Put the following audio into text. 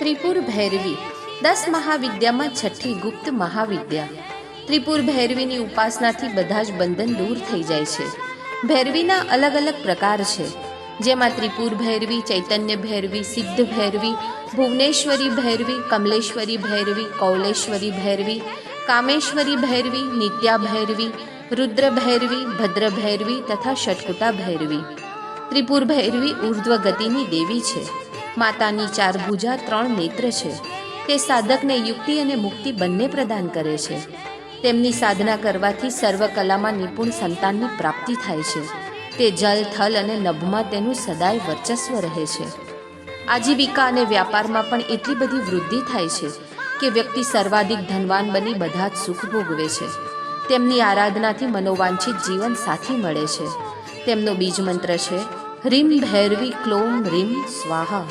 ત્રિપુર ભૈરવી. દસ મહાવિદ્યામાં છઠ્ઠી ગુપ્ત મહાવિદ્યા. ત્રિપુર ભૈરવીની ઉપાસનાથી બધા જ બંધન દૂર થઈ જાય છે. ભૈરવીના અલગ અલગ પ્રકાર છે. જેમાં ત્રિપુર ભૈરવી, ચૈતન્ય ભૈરવી, સિદ્ધ ભૈરવી, ભુવનેશ્વરી ભૈરવી, કમલેશ્વરી ભૈરવી, કૌલેશ્વરી ભૈરવી, કામેશ્વરી ભૈરવી, નિત્યા ભૈરવી, રુદ્ર ભૈરવી, ભદ્ર ભૈરવી તથા ષટકુટા ભૈરવી. ત્રિપુર ભૈરવી ઉર્ધ્વ ગતિની દેવી છે. માતાની ચાર ભુજા ત્રણ નેત્ર છે. તે સાધકને યુક્તિ અને મુક્તિ બંને પ્રદાન કરે છે. તેમની સાધના કરવાથી સર્વ કલામાં નિપુણ સંતાનની પ્રાપ્તિ થાય છે. તે જલ, થલ અને નભમાં તેનું સદાય વર્ચસ્વ રહે છે. આજીવિકા અને વ્યાપારમાં પણ એટલી બધી વૃદ્ધિ થાય છે કે વ્યક્તિ સર્વાધિક ધનવાન બની બધા જ સુખ ભોગવે છે. તેમની આરાધનાથી મનોવાંછિત જીવન સાથી મળે છે. તેમનો બીજ મંત્ર છે ह्रीं भैरवी क्लों ह्रीं स्वाहा।